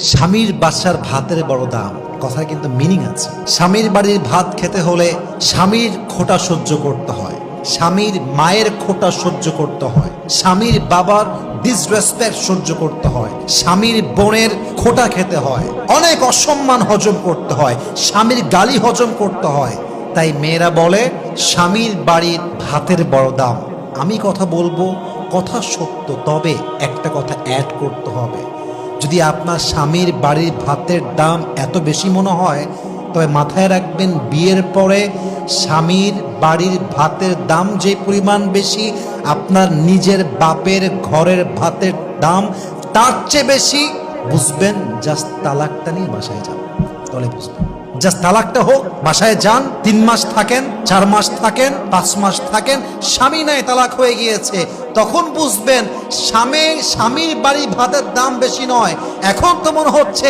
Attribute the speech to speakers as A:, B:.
A: স্বামীর বাসার ভাতের বড় দাম কথা কিন্তু মিনিং আছে। স্বামীর বাড়ির ভাত খেতে হলে স্বামীর খোটা সহ্য করতে হয়, স্বামীর মায়ের খোটা সহ্য করতে হয়, স্বামীর বাবার ডিসরেসপেক্ট সহ্য করতে হয়, স্বামীর বোনের খোটা খেতে হয়, অনেক অসম্মান হজম করতে হয়, স্বামীর গালি হজম করতে হয়। তাই মেয়েরা বলে, স্বামীর বাড়ির ভাতের বড় দাম। আমি কথা বলব, কথা সত্য, তবে একটা কথা অ্যাড করতে হবে। যদি আপনার স্বামীর বাড়ির ভাতের দাম এত বেশি মনে হয়, তবে মাথায় রাখবেন বিয়ের পরে স্বামীর বাড়ির ভাতের দাম যে পরিমাণ বেশি, আপনার নিজের বাপের ঘরের ভাতের দাম তার চেয়ে বেশি, বুঝবেন, জাস্ট তালাকটা নিয়ে বাসায় যান। তাহলে বুঝবেন। জাস্ট তালাকটা হোক, বাসায় যান, তিন মাস থাকেন, চার মাস থাকেন, পাঁচ মাস থাকেন, স্বামী নাই, তালাক হয়ে গিয়েছে। তখন বুঝবেন, স্বামী স্বামীর বাড়ি ভাতের দাম বেশি নয়। এখন তো মনে হচ্ছে